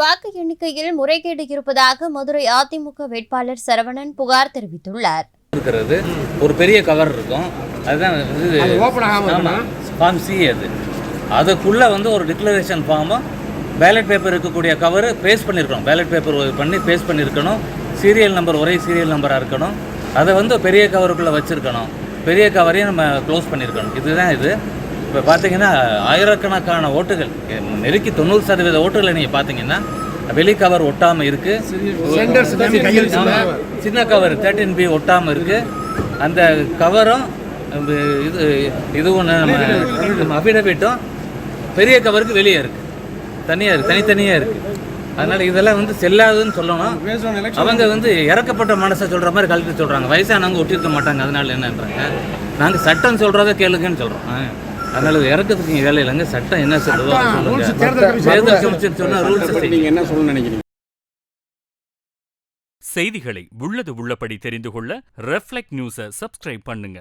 வாக்கு எண்ணிக்கையில் முறைகேடு இருப்பதாக மதுரை அதிமுக வேட்பாளர் சரவணன் புகார் தெரிவித்துள்ளார். இருக்கிறது. ஒரு பெரிய கவர் இருக்கும். அதுதான் இது. ஃபார்ம் சி அது. அதுக்குள்ளே வந்து ஒரு டிக்ளரேஷன் ஃபார்மும் பேலட் பேப்பர் இருக்கக்கூடிய கவர் பேஸ்ட் பண்ணியிருக்கணும் பேலட் பேப்பர் பண்ணி பேஸ்ட் பண்ணியிருக்கணும் சீரியல் நம்பர் ஒரே சீரியல் நம்பராக இருக்கணும். அதை வந்து பெரிய கவருக்குள்ளே வச்சுருக்கணும். பெரிய கவரையும் நம்ம க்ளோஸ் பண்ணியிருக்கணும் இதுதான் இது. இப்போ பார்த்தீங்கன்னா ஆயிரக்கணக்கான ஓட்டுகள் நெருக்கி தொண்ணூறு சதவீத ஓட்டுகளை நீங்கள் பார்த்தீங்கன்னா வெளி கவர் ஒட்டாமல் இருக்குது. சின்ன கவர் தேர்ட்டின் பி ஒட்டாமல் இருக்கு. அந்த கவரும் இது இதுவும் நம்ம அஃபிடவிட்டும் பெரிய கவருக்கு வெளியே இருக்கு. தனியாக இருக்கு தனித்தனியாக இருக்கு. அதனால இதெல்லாம் வந்து செல்லாதுன்னு சொல்லணும். அவங்க வந்து இறக்கப்பட்ட மனசை சொல்ற மாதிரி கழுத்து சொல்றாங்க. வயசானவங்க ஒட்டிருக்க மாட்டாங்க. அதனால என்னன்றாங்க? நாங்க சட்டம் சொல்றத கேளுங்கன்னு சொல்றோம். ஆ. அதனால இறக்கத்துக்கு வேலை இல்லைங்க. சட்டம் என்ன சொல்லுதோ. தேர்தல் கமிஷன். ரூல்ஸ் நீங்க என்ன சொல்ல நினைக்கிறீங்க? செய்திகளை உள்ளது உள்ளபடி தெரிந்து கொள்ள ரெஃப்ளெக்ட் நியூஸை சப்ஸ்கிரைப் பண்ணுங்க.